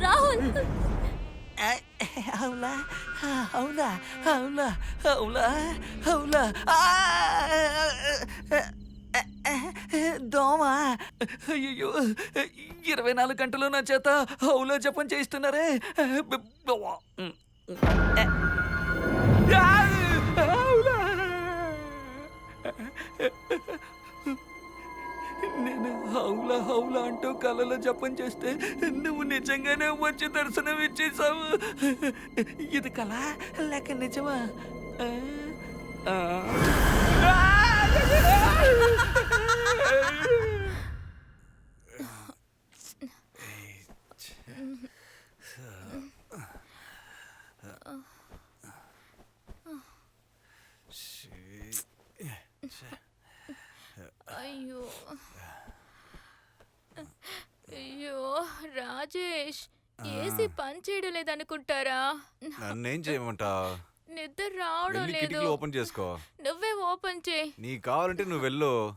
రాహుల్ అవునా అవునా అవునా అవునా అవునా ఆ! దోమా? అయ్యో ఇరవై నాలుగు గంటలు నా చేత హౌలో జపం చేయిస్తున్నారే. నేను హౌలా హౌలా అంటూ కలలో జపం చేస్తే నువ్వు నిజంగానే వచ్చి దర్శనం ఇచ్చేసావు ఇది కళ లేక నిజమా? అయ్యో. అయ్యో రాజేష్ ఏసీ పని చేయడం లేదనుకుంటారా నన్నేం చేయమంటావు నిద్ర రావడం లేదు. ఓపెన్ చేసుకో. నువ్వే ఓపెన్ చేయి. నీకు కావాలంటే నువ్వు వెళ్ళు.